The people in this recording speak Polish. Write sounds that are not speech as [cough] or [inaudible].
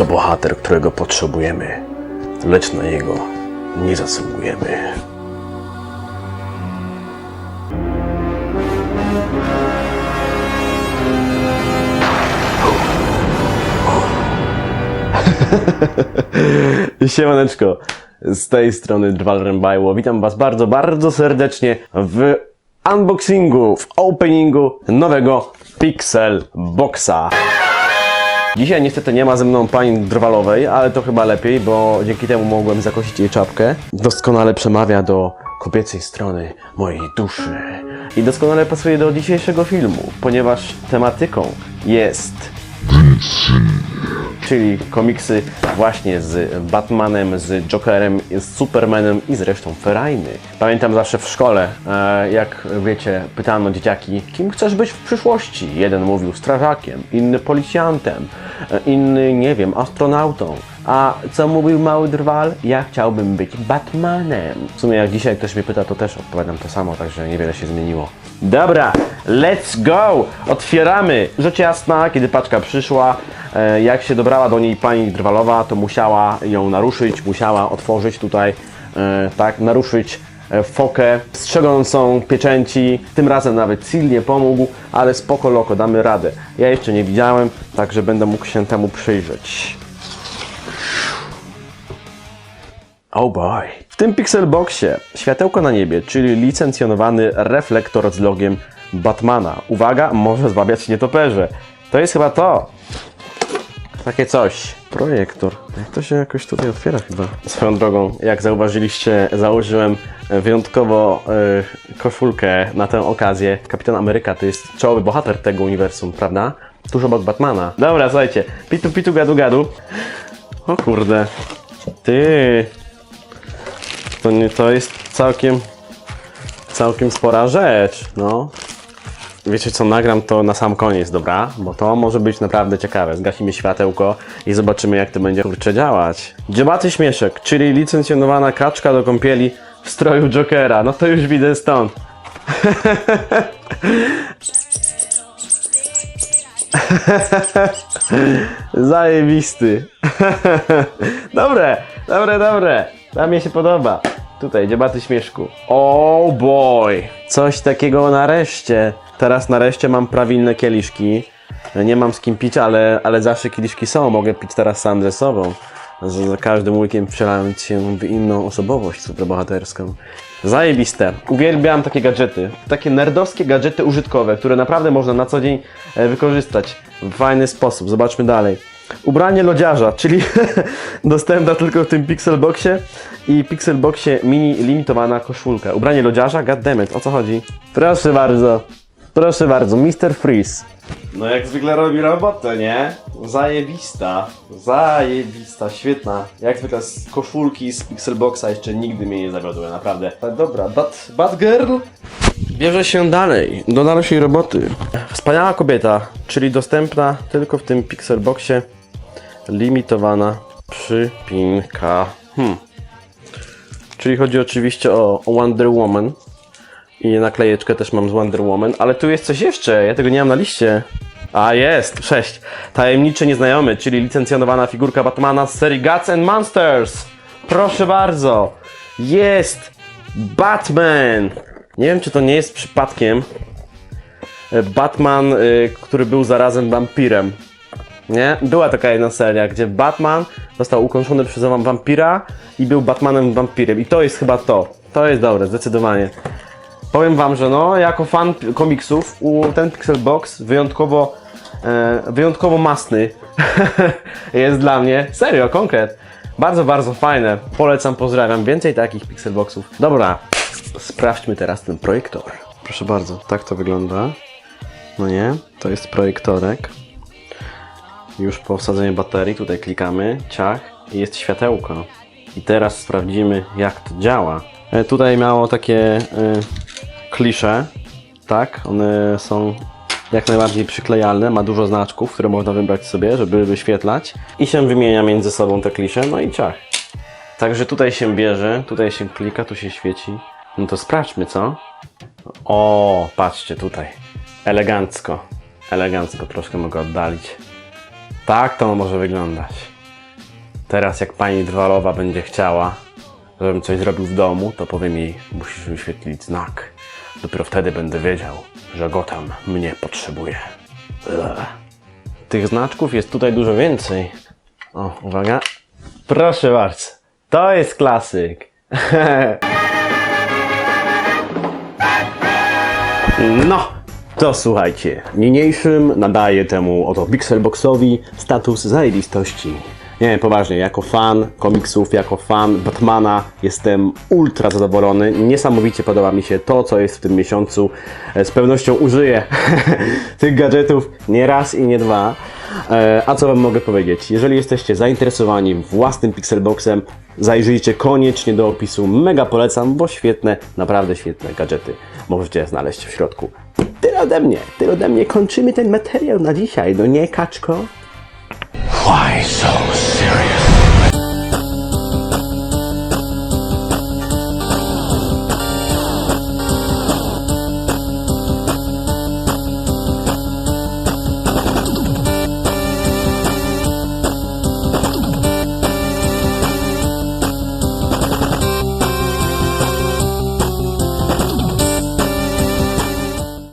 To bohater, którego potrzebujemy, lecz na jego nie zasługujemy. [laughs] Siemaneczko, z tej strony Drwal Rębajło. Witam Was bardzo, bardzo serdecznie w unboxingu, w openingu nowego Pixel Boxa. Dzisiaj niestety nie ma ze mną pani Drwalowej, ale to chyba lepiej, bo dzięki temu mogłem zakosić jej czapkę. Doskonale przemawia do kobiecej strony mojej duszy. I doskonale pasuje do dzisiejszego filmu, ponieważ tematyką jest czyli komiksy właśnie z Batmanem, z Jokerem, z Supermanem i zresztą Ferajny. Pamiętam zawsze w szkole, e, jak wiecie, pytano dzieciaki, kim chcesz być w przyszłości? Jeden mówił strażakiem, inny policjantem, e, inny, nie wiem, astronautą. A co mówił mały drwal? Ja chciałbym być Batmanem. W sumie jak dzisiaj ktoś mnie pyta, to też odpowiadam to samo, także niewiele się zmieniło. Dobra, let's go! Otwieramy! Rzecz jasna, kiedy paczka przyszła, e, jak się dobrała do niej pani Drwalowa, to musiała ją naruszyć, musiała otworzyć tutaj, e, tak, naruszyć e, fokę strzegącą pieczęci. Tym razem nawet Sil nie pomógł, ale spoko loko, damy radę. Ja jeszcze nie widziałem, także będę mógł się temu przyjrzeć. Oh boy. W tym Pixelboxie światełko na niebie, czyli licencjonowany reflektor z logiem Batmana. Uwaga, może zwabiać nietoperze. To jest chyba to. Takie coś. Projektor. Jak to się jakoś tutaj otwiera chyba. Swoją drogą, jak zauważyliście, założyłem wyjątkowo y, koszulkę na tę okazję. Kapitan Ameryka to jest czołowy bohater tego uniwersum, prawda? Tuż obok Batmana. Dobra, słuchajcie. Pitu, pitu, gadu, gadu. O kurde. Ty. To, nie, to jest całkiem, całkiem spora rzecz, no. Wiecie co, nagram to na sam koniec, dobra? Bo to może być naprawdę ciekawe. Zgasimy światełko i zobaczymy jak to będzie kurczę działać. Dziobaty śmieszek, czyli licencjonowana kaczka do kąpieli w stroju Jokera. No to już widzę stąd. [laughs] Zajebisty. [laughs] dobre, dobre, dobre. To mnie się podoba. Tutaj, dziebaty śmieszku. Oh boy. Coś takiego nareszcie. Teraz nareszcie mam prawilne kieliszki. Nie mam z kim pić, ale, ale zawsze kieliszki są. Mogę pić teraz sam ze sobą. Za każdym łykiem przelając się w inną osobowość superbohaterską. Zajebiste. Uwielbiam takie gadżety. Takie nerdowskie gadżety użytkowe, które naprawdę można na co dzień e, wykorzystać w fajny sposób. Zobaczmy dalej. Ubranie lodziarza, czyli [laughs] dostępna tylko w tym Pixelboxie i Pixelboxie mini limitowana koszulka. Ubranie lodziarza? Goddammit, o co chodzi? Proszę bardzo. Proszę bardzo, Mr. Freeze. No jak zwykle robi robotę, nie? Zajebista. Zajebista, świetna. Jak zwykle z koszulki z Pixelboxa jeszcze nigdy mnie nie zawiodły, naprawdę. Tak, Dobra, Bat, Batgirl bierze się dalej, do dalszej roboty. Wspaniała kobieta, czyli dostępna tylko w tym Pixelboxie. Limitowana przypinka. Hmm. Czyli chodzi oczywiście o Wonder Woman. I naklejeczkę też mam z Wonder Woman, ale tu jest coś jeszcze, ja tego nie mam na liście. A jest, 6. Tajemniczy Nieznajomy, czyli licencjonowana figurka Batmana z serii Gods and Monsters. Proszę bardzo. Jest Batman. Nie wiem, czy to nie jest przypadkiem e, Batman, y, który był zarazem wampirem. Nie? Była taka jedna seria, gdzie Batman został ukończony przez wam- wampira i był Batmanem wampirem. I to jest chyba to. To jest dobre, zdecydowanie. Powiem wam, że no, jako fan komiksów, u, ten Pixel Box wyjątkowo, e, wyjątkowo masny [laughs] jest dla mnie. Serio, konkret. Bardzo, bardzo fajne. Polecam, pozdrawiam. Więcej takich Pixel Boxów. Dobra, sprawdźmy teraz ten projektor. Proszę bardzo, tak to wygląda. No nie, to jest projektorek. Już po wsadzeniu baterii, tutaj klikamy, ciach i jest światełko. I teraz sprawdzimy jak to działa. E, tutaj miało takie e, klisze, tak? One są jak najbardziej przyklejalne, ma dużo znaczków, które można wybrać sobie, żeby wyświetlać. I się wymienia między sobą te klisze, no i ciach. Także tutaj się bierze, tutaj się klika, tu się świeci. No to sprawdźmy, co? O, patrzcie tutaj. Elegancko. Elegancko, troszkę mogę oddalić. Tak to może wyglądać. Teraz jak pani Drwalowa będzie chciała, żebym coś zrobił w domu, to powiem jej, musisz wyświetlić znak. Dopiero wtedy będę wiedział, że Gotham mnie potrzebuje. Ugh. Tych znaczków jest tutaj dużo więcej. O, uwaga. Proszę bardzo. To jest klasyk. [laughs] No, to słuchajcie. Niniejszym nadaję temu oto Pixelboxowi status zajebistości. Nie, poważnie, jako fan komiksów, jako fan Batmana jestem ultra zadowolony. Niesamowicie podoba mi się to, co jest w tym miesiącu. E, Z pewnością użyję [laughs] tych gadżetów nie raz i nie dwa. E, A co Wam mogę powiedzieć? Jeżeli jesteście zainteresowani własnym Pixelboxem, zajrzyjcie koniecznie do opisu. Mega polecam, bo świetne, naprawdę świetne gadżety możecie znaleźć w środku. Tyle ode mnie, tyle ode mnie. Kończymy ten materiał na dzisiaj, no nie kaczko? Why so?